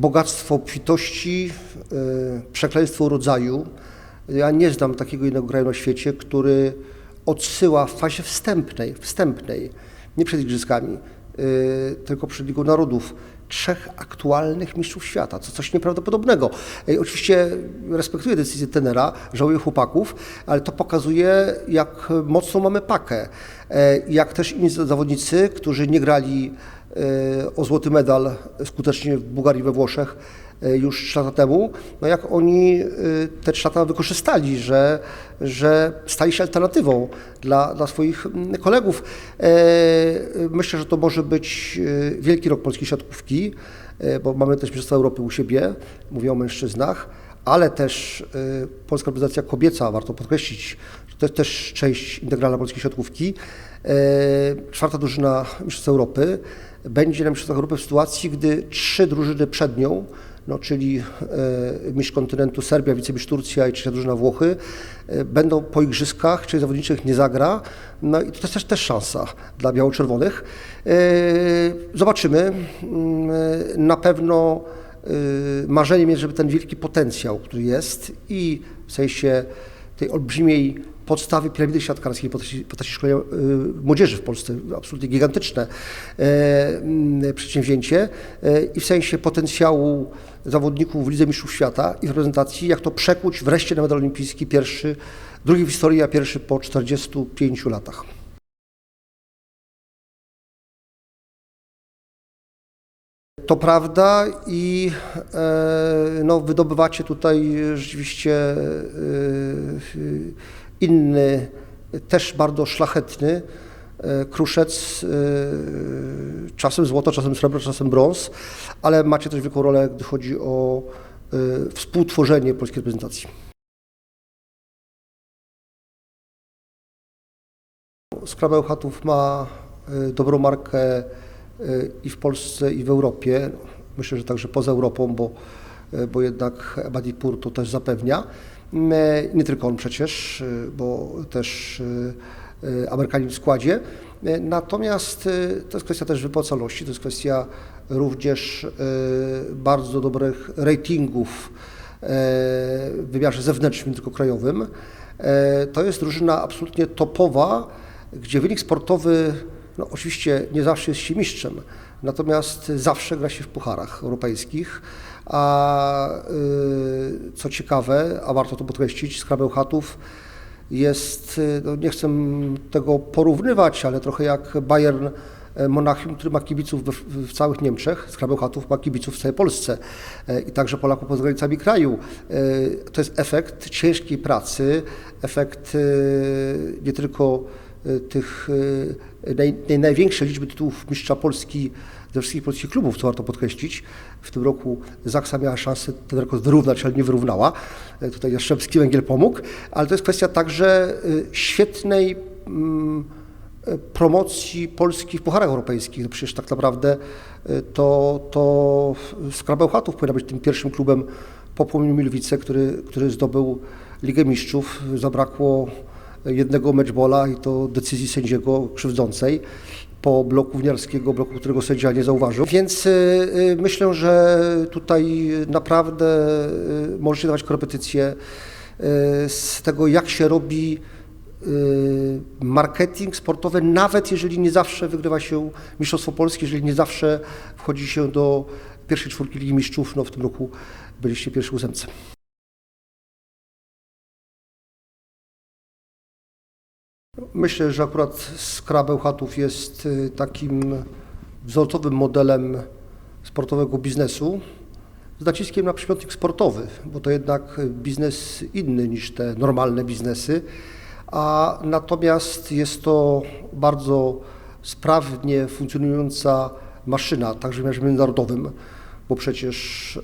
bogactwo obfitości, e, przekleństwo rodzaju. Ja nie znam takiego innego kraju na świecie, który odsyła w fazie wstępnej, wstępnej, nie przed igrzyskami, e, tylko przed Ligą Narodów, trzech aktualnych mistrzów świata, co coś nieprawdopodobnego. Oczywiście respektuję decyzję tenera, żałuję chłopaków, ale to pokazuje, jak mocno mamy pakę. E, Jak też inni zawodnicy, którzy nie grali e, o złoty medal skutecznie w Bułgarii we Włoszech już 3 lata temu, no jak oni e, te 3 lata wykorzystali, że, że stali się alternatywą dla, dla swoich mm, kolegów. E, Myślę, że to może być e, wielki rok polskiej siatkówki, e, bo mamy też Mistrzostwa Europy u siebie, mówię o mężczyznach, ale też e, polska reprezentacja kobieca, warto podkreślić, że to jest też część integralna polskiej siatkówki. E, Czwarta drużyna Mistrzostw Europy będzie na Mistrzostwach Europy w sytuacji, gdy trzy drużyny przed nią, no, czyli e, mistrz kontynentu Serbia, wicemistrz Turcja i trzecia drużyna Włochy, e, będą po igrzyskach, czyli zawodniczych nie zagra. No i to jest też, też szansa dla biało-czerwonych. E, Zobaczymy. Mm, Na pewno marzeniem jest, żeby ten wielki potencjał, który jest i w sensie tej olbrzymiej podstawy piramidy siatkarskiej, postaci, szkolenia y, młodzieży w Polsce, absolutnie gigantyczne e, przedsięwzięcie e, i w sensie potencjału zawodników w Lidze Mistrzów Świata i w reprezentacji, jak to przekuć wreszcie na medal olimpijski, pierwszy, drugi w historii, a pierwszy po 45 latach. To prawda i e, no, wydobywacie tutaj rzeczywiście e, inny, też bardzo szlachetny e, kruszec, e, czasem złoto, czasem srebro, czasem brąz, ale macie też wielką rolę, gdy chodzi o e, współtworzenie polskiej reprezentacji. Skrabę Chatów ma dobrą markę i w Polsce, i w Europie. Myślę, że także poza Europą, bo, bo jednak Badipur to też zapewnia. E, Nie tylko on przecież, e, bo też e, e, Amerykanin w składzie. E, Natomiast e, to jest kwestia też wypłacalności, to jest kwestia również e, bardzo dobrych ratingów e, w wymiarze zewnętrznym, nie tylko krajowym. E, To jest drużyna absolutnie topowa, gdzie wynik sportowy no, oczywiście nie zawsze jest się mistrzem, natomiast zawsze gra się w pucharach europejskich. A y, co ciekawe, a warto to podkreślić, Skrabę Chatów jest, y, no nie chcę tego porównywać, ale trochę jak Bayern e, Monachium, który ma kibiców w, w całych Niemczech, Skrabę Chatów ma kibiców w całej Polsce e, i także Polaków poza granicami kraju. E, To jest efekt ciężkiej pracy, efekt nie tylko tych y, naj, największej liczby tytułów mistrza Polski ze wszystkich polskich klubów, co warto podkreślić. W tym roku Zaksa miała szansę ten rekord wyrównać, ale nie wyrównała. E, Tutaj Jastrzębski Węgiel pomógł, ale to jest kwestia także y, świetnej mm, promocji Polski w pucharach europejskich. No przecież tak naprawdę y, to, to Skrabę Chatów powinna być tym pierwszym klubem po Płomieniu Milwice, który, który zdobył Ligę Mistrzów. Zabrakło jednego meczbola i to decyzji sędziego krzywdzącej po bloku winiarskiego, bloku, którego sędzia nie zauważył. Więc y, y, myślę, że tutaj naprawdę y, możecie dawać korepetycje z tego, jak się robi marketing sportowy, nawet jeżeli nie zawsze wygrywa się Mistrzostwo Polskie, jeżeli nie zawsze wchodzi się do pierwszej czwórki Ligi Mistrzów, no w tym roku byliście pierwszy ósemce. Myślę, że akurat Skrabę Chatów jest y, takim wzorcowym modelem sportowego biznesu z naciskiem na przymiotnik sportowy, bo to jednak biznes inny niż te normalne biznesy, a natomiast jest to bardzo sprawnie funkcjonująca maszyna, także w wymiarze międzynarodowym, bo przecież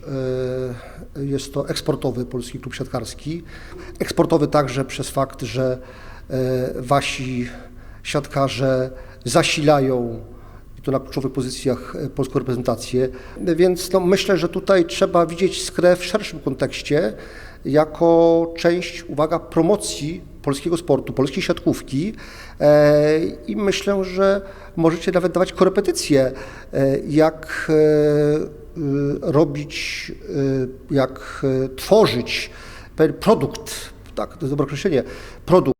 e, jest to eksportowy polski klub siatkarski. Eksportowy także przez fakt, że wasi siatkarze zasilają to na kluczowych pozycjach e, polską reprezentację. Więc no, myślę, że tutaj trzeba widzieć skrę w szerszym kontekście jako część, uwaga, promocji polskiego sportu, polskiej siatkówki e, i myślę, że możecie nawet dawać korepetycje, e, jak e, y, robić, jak e, tworzyć pewien produkt, tak, to jest dobre określenie, produkt.